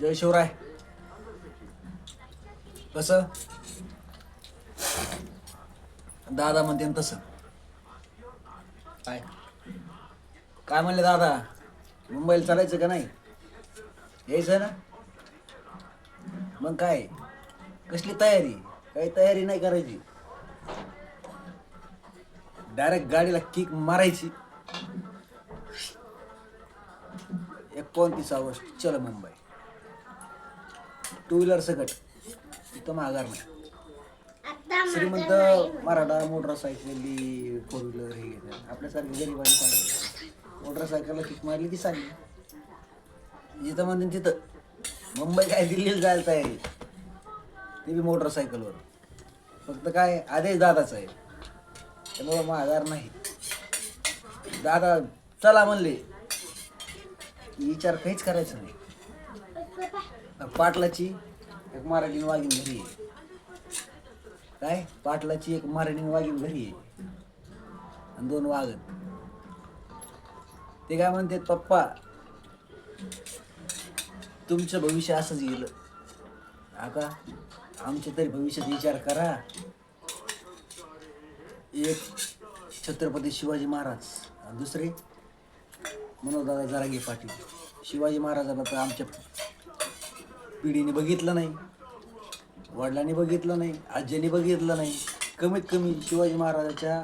जय शिवराय. कसं? दादा म्हणते न तसं. काय? काय म्हणले दादा? मुंबईला चालायचं का नाही? यायचं ना? मग काय? कसली तयारी? काही तयारी नाही करायची. डायरेक्ट गाडीला किक मारायची. एकोणतीस ऑगस्ट चल मुंबई. टू व्हीलर सकट इथं माघार नाही. श्रीमंत मराठा मोटरसायकली फोर व्हीलर हे घेतात. आपल्यासारखी गरिबांनी चालवलं मोटरसायकलला किक मारली की चालली जिथं म्हणते तिथं. मुंबई काय दिल्लीला जायला तयारी ते बी मोटरसायकलवर. फक्त काय आदेश दादाचा आहे. त्यामुळं माघार नाही. दादा चला म्हणले. विचार काहीच करायचं नाही. पाटलाची एक मराठी वाघीन घरी आहे. काय? पाटलाची एक मराठी वाघीण घरी आहे. आणि दोन वाघ ते काय म्हणतात पप्पा तुमचं भविष्य असंच गेलं आता आमच्या तरी भविष्यात विचार करा. एक छत्रपती शिवाजी महाराज दुसरे? मनोदादा जरागे पाटील. शिवाजी महाराजांना तर आमच्या पिढीने बघितलं नाही वडिलांनी बघितलं नाही आजीने बघितलं नाही. कमीत कमी शिवाजी महाराजाच्या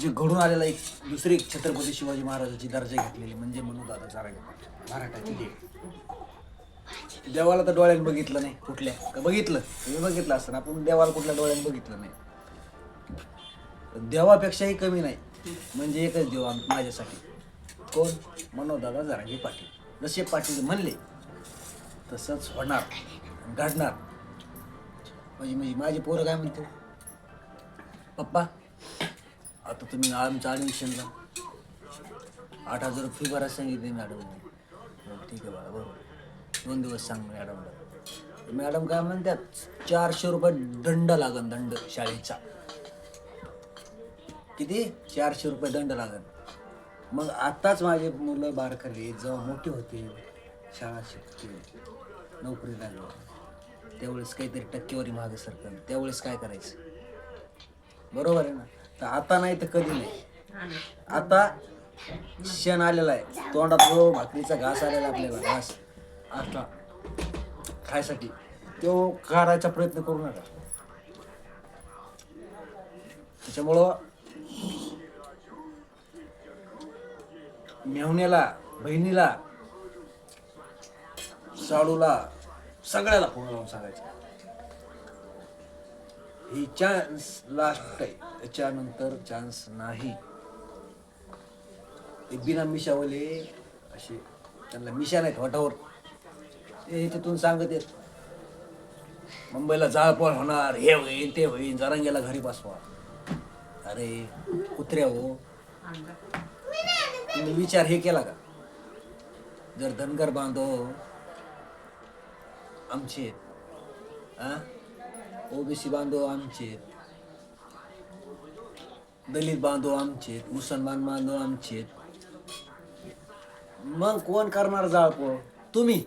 जे घडून आलेला एक दुसरी एक छत्रपती शिवाजी महाराजाची दर्जा घेतलेली म्हणजे म्हणून दादा चारा मराठाची देव देवाला तर डोळ्याने बघितलं नाही कुठल्या का बघितलं? तुम्ही बघितलं असतं आपण देवाला कुठल्या डोळ्याने बघितलं नाही. देवापेक्षाही कमी नाही. म्हणजे एकच देव माझ्यासाठी. कोण? मनोदादा जरांगे पाटील. जसे पाटील म्हणले तसंच होणार घडणार. म्हणजे म्हणजे माझे पोरं काय म्हणते? पप्पा आता तुम्ही आमच्या ॲडमिशनला आठ हजार फी भरा सांगितली मॅडमने. ठीक आहे बाळा बरोबर. दोन दिवस सांग मॅडमला. मॅडम काय म्हणतात चारशे रुपये दंड लागन दंड शाळेचा. किती? चारशे रुपये दंड लागन. मग आताच माझे मुलं बारकाले जेव्हा मोठे होते शाळा शिकते नोकरी लागली. त्यावेळेस काहीतरी टक्केवारी मागे सरकार त्यावेळेस काय करायचं? बरोबर आहे ना? तर आता नाही तर कधी नाही. आता क्षण आलेला आहे. तोंडात तो भाकरीचा घास आलेला आपल्याला घास. असला खायसाठी. तो काढायचा प्रयत्न करू नका. त्याच्यामुळं मेहुण्याला बहिणीला साडूला सगळ्याला फोन लावून सांगायचं. ही चान्स लास्ट आहे. त्याच्यानंतर चान्स नाही. ते बिना मिशावले असे त्यांना मिशा नाहीत वाटावर. ते तिथून सांगत येत मुंबईला जाळपोळ होणार हे होईल ते होईल जरांगेला घरी बसवा. अरे कुत्र्या हो. विचार हे केला का? जर धनगर बांधव आमचे ओबीसी बांधव आमचे दलित बांधव आमचे मुसलमान बांधव आमचे मग कोण करणार जाळपोळ? तुम्ही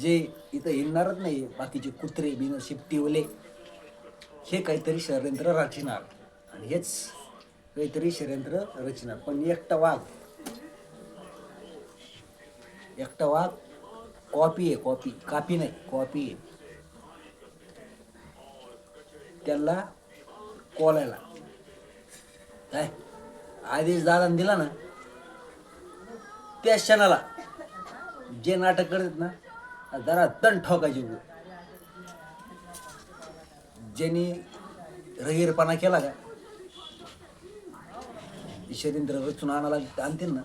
जे इथं येणारच नाही बाकीचे कुत्रे बिन शिपटीवले हे काहीतरी षडयंत्र रचणार. आणि हेच काहीतरी षडयंत्र रचणार. पण एकटा वाघ एकटा वाघ कॉपी आहे कॉपी कापी नाही कॉपी आहे. त्याला कोलायला. काय? आदेश दादा दिला ना त्या क्षणाला जे नाटक करत ना जरा तण ठोकायचे उभे. ज्यांनी रहीरपणा केला का ईश्वरेंद्र रचून आणायला आणतील ना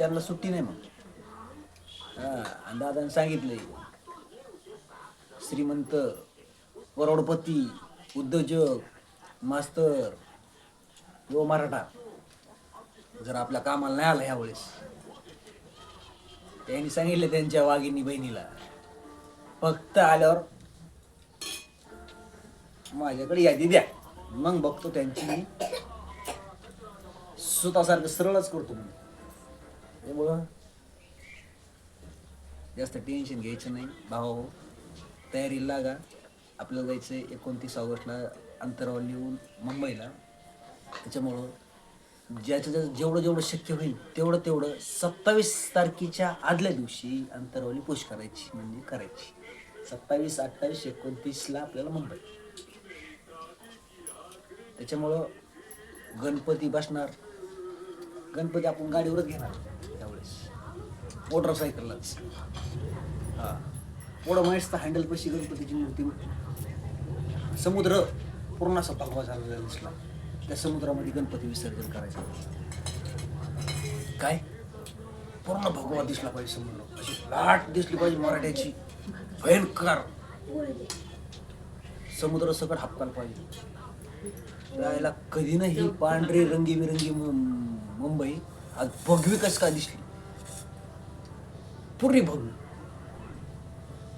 त्यांना सुट्टी नाही मग हा आणि दादाने सांगितलंय. श्रीमंत करोडपती उद्योजक मास्तर यो मराठा जर आपल्या कामाला नाही आला ह्यावेळेस. त्यांनी सांगितलं त्यांच्या वाघिनी बहिणीला. फक्त आल्यावर माझ्याकडे यादी द्या. मग बघतो त्यांची सुतासारखं सरळच करतो मी त्यामुळं जास्त टेन्शन घ्यायचं नाही. भाऊ तयारीला लागा. आपल्याला जायचं आहे एकोणतीस ऑगस्टला अंतरावर येऊन मुंबईला. त्याच्यामुळं ज्याचं ज्याचं जेवढं जेवढं शक्य होईल तेवढं तेवढं सत्तावीस तारखेच्या आदल्या दिवशी अंतरावली पुश करायची म्हणजे करायची. सत्तावीस अठ्ठावीस एकोणतीसला आपल्याला मुंबई. त्याच्यामुळं गणपती बसणार. गणपती आपण गाडीवरच घेणार. मोटरसायकललाच हां. पुढं महेशचा हँडल पशी गणपतीची मूर्ती समुद्र पूर्ण असा भगवा झालेला दिसला. त्या समुद्रामध्ये गणपती विसर्जन करायचं काय? पूर्ण भगवा दिसला पाहिजे समुद्र. अशी लाट दिसली पाहिजे मराठ्याची. भयंकर. समुद्र सकट हापकायला पाहिजे. त्याला कधी नाही. पांढरी रंगीबिरंगी मुंबई. आज भगवी कस काय दिसली? पुरी भरून.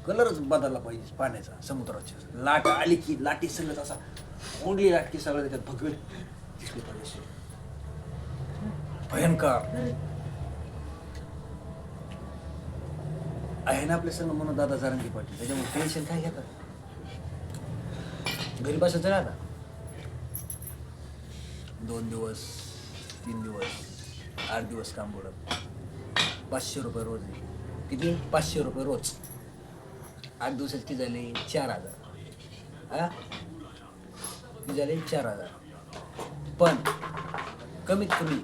कलरच बदलला पाहिजे पाण्याचा समुद्राच्या लाट आली की लाटी सगळं असा. मोडली लाट की सगळं त्याच्यात भगवे दिसली पाहिजे भयंकर. आहे ना आपल्या संग म्हणून दादा जारंगी पाटील. त्याच्यामुळे टेन्शन काय घेतात? घरी बसायचं ना आता? दोन दिवस तीन दिवस आठ दिवस काम बोलत पाचशे रुपये रोज आहे. किती पाचशे रुपये रोज. आठ दिवसात ती झाले चार हजार. हा? किती झाले चार हजार. पण कमीत कमी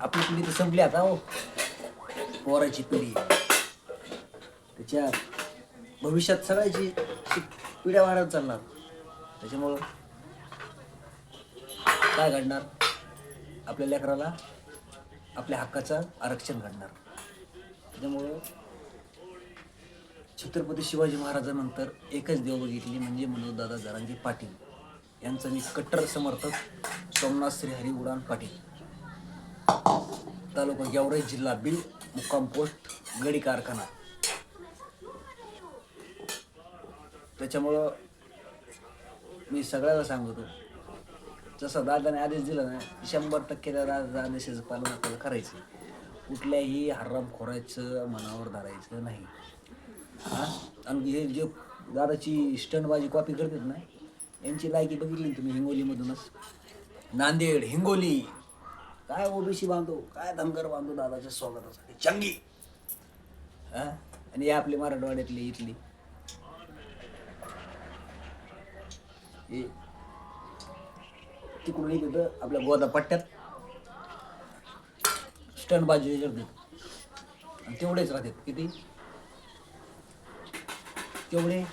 आपली पिढी तर संपली आता हो. पोराची पिढी. त्याच्या भविष्यात सगळ्याची पिढ्या वाढत चालणार. त्याच्यामुळं काय घडणार? आपल्या लेकराला आपल्या हक्काचं आरक्षण घडणार. त्याच्यामुळं छत्रपती शिवाजी महाराजांनंतर एकच देव बघितली म्हणजे मनोजदादा जरांगे पाटील. यांचं मी कट्टर समर्थक सोमनाथ श्री हरी उडान पाटील. तालुका गेवराई जिल्हा बीड मुक्काम पोस्ट गडी कारखाना. त्याच्यामुळं मी सगळ्याला सांगतो जसं दादाने आदेश दिला ना शंभर टक्के त्या दादा आदेशाचं पालन आपल्याला करायचं. कुठल्याही हरामखोरायचं मनावर धरायचं नाही. हा? आणि हे जे दादाची स्टंटबाजी कॉपी करतात ना यांची लायकी बघितली ना तुम्ही हिंगोलीमधूनच? नांदेड हिंगोली. काय ओबीसी बांधू काय धनगर बांधू दादाच्या स्वागतासाठी. चंगी. हा? आणि हे आपले मराठवाड्यातली इथली. हे तिकडून येत होतं आपल्या गोदा पट्ट्यात स्टंट बाजू करतात. आणि तेवढेच राहतात. किती? तेवढे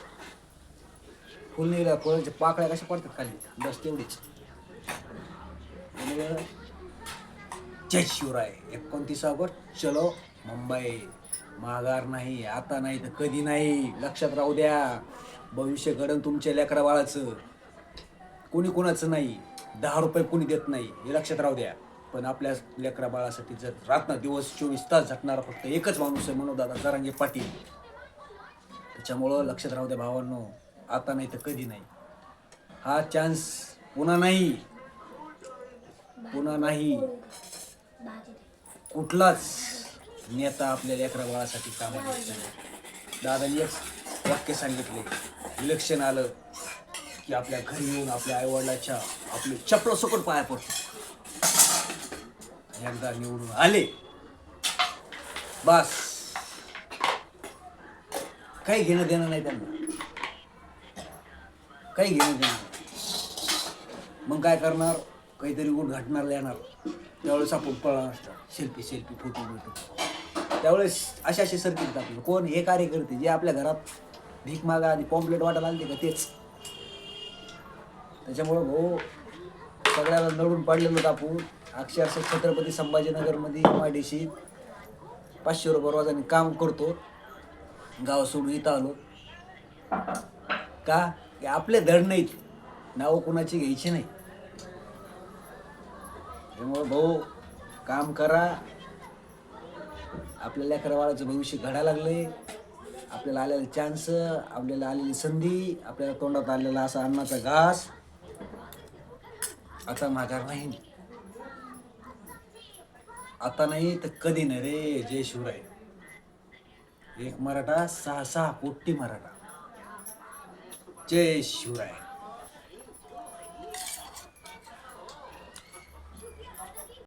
फुलनीला कोळ्याच्या पाकळ्या कशा पडतात खाली? बस तेवढीच. जय शिवराय. एकोणतीस ऑगस्ट. चलो मुंबई. माघार नाही आता नाही तर कधी नाही. लक्षात राहू द्या. भविष्य घडण तुमच्या लेकरा बाळाचं. कोणी कोणाचं नाही. दहा रुपये कोणी देत नाही. हे लक्षात राहू द्या. पण आपल्या लेकरा बाळासाठी जर रात्र दिवस चोवीस तास झटणारा फक्त एकच माणूस आहे म्हणून दादा जरांगे पाटील. त्याच्यामुळं लक्षात राहू द्या भावांनो आता नाही तर कधी नाही. हा चान्स पुन्हा नाही. पुन्हा नाही. कुठलाच नेता आपल्या लेकरा बाळासाठी काम येत नाही. दादानी एक वाक्य सांगितले. इलेक्शन आलं की आपल्या घरी येऊन आपल्या आईवडिलाच्या आपले चपल सकट पाया पडतो एकदा निवडून आले. बस. काही घेणं देणं नाही त्यांना. काही घेणं देणं नाही. मग काय करणार? काहीतरी गुट घाटणार येणार. त्यावेळेस आपण पळणार असतात सेल्फी सेल्फी फोटो फोटो त्यावेळेस असे असे सर्किट टाकलं कोण हे कार्य करते? जे आपल्या घरात भीक मागा आणि पॉम्पलेट वाटायला आले का तेच. त्याच्यामुळं भाऊ सगळ्याला नडून पाडलेलो होतो अक्षरशः छत्रपती संभाजीनगरमध्ये माडीशी पाचशे रुपये रोजाने काम करतो. गाव सोडून इथं आलो. का? की आपले धड नाहीत. नावं कुणाची घ्यायची नाही. त्यामुळे भाऊ काम करा. आपल्या लेकरा बाळाचं भविष्य घडायला लागले आपल्याला आलेला चान्स आपल्याला आलेली संधी आपल्याला तोंडात आलेला असा अन्नाचा घास. आता माघार नाही. आता नाही तर कधी नाही रे जय शिवराय. एक मराठा सहा सहा कोटी मराठा. जय शिवराय.